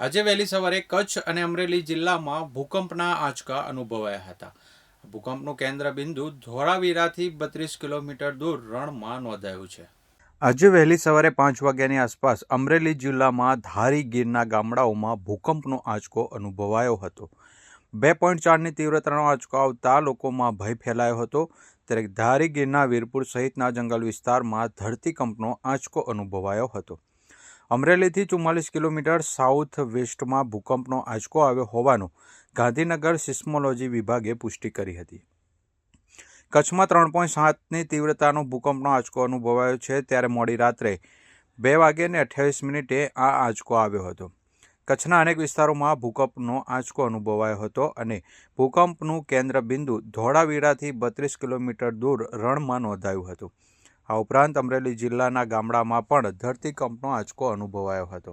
આજે વહેલી સવારે કચ્છ અને અમરેલી જિલ્લામાં ભૂકંપના આંચકા અનુભવાયા હતા. ભૂકંપનું કેન્દ્ર બિંદુ ધોળાવીરાથી બત્રીસ કિલોમીટર દૂર રણમાં નોંધાયું છે. આજે વહેલી સવારે પાંચ વાગ્યાની આસપાસ અમરેલી જિલ્લામાં ધારી ગીરના ગામડાઓમાં ભૂકંપનો આંચકો અનુભવાયો હતો. બે પોઈન્ટ ચારની તીવ્રતાનો આંચકો આવતા લોકોમાં ભય ફેલાયો હતો. ત્યારે ધારી ગીરના વીરપુર સહિતના જંગલ વિસ્તારમાં ધરતીકંપનો આંચકો અનુભવાયો હતો. અમરેલીથી ચુમ્માલીસ કિલોમીટર સાઉથ વેસ્ટમાં ભૂકંપનો આંચકો આવ્યો હોવાનું ગાંધીનગર સિસ્મોલોજી વિભાગે પુષ્ટિ કરી હતી. કચ્છમાં ત્રણ પોઈન્ટ સાતની તીવ્રતાનો ભૂકંપનો આંચકો અનુભવાયો છે, ત્યારે મોડી રાત્રે બે વાગ્યાને અઠ્યાવીસ મિનિટે આ આંચકો આવ્યો હતો. કચ્છના અનેક વિસ્તારોમાં ભૂકંપનો આંચકો અનુભવાયો હતો અને ભૂકંપનું કેન્દ્ર બિંદુ ધોળાવીરાથી બત્રીસ કિલોમીટર દૂર રણમાં નોંધાયું હતું. આ ઉપરાંત અમરેલી જિલ્લાના ગામડામાં પણ ધરતીકંપનો આંચકો અનુભવાયો હતો.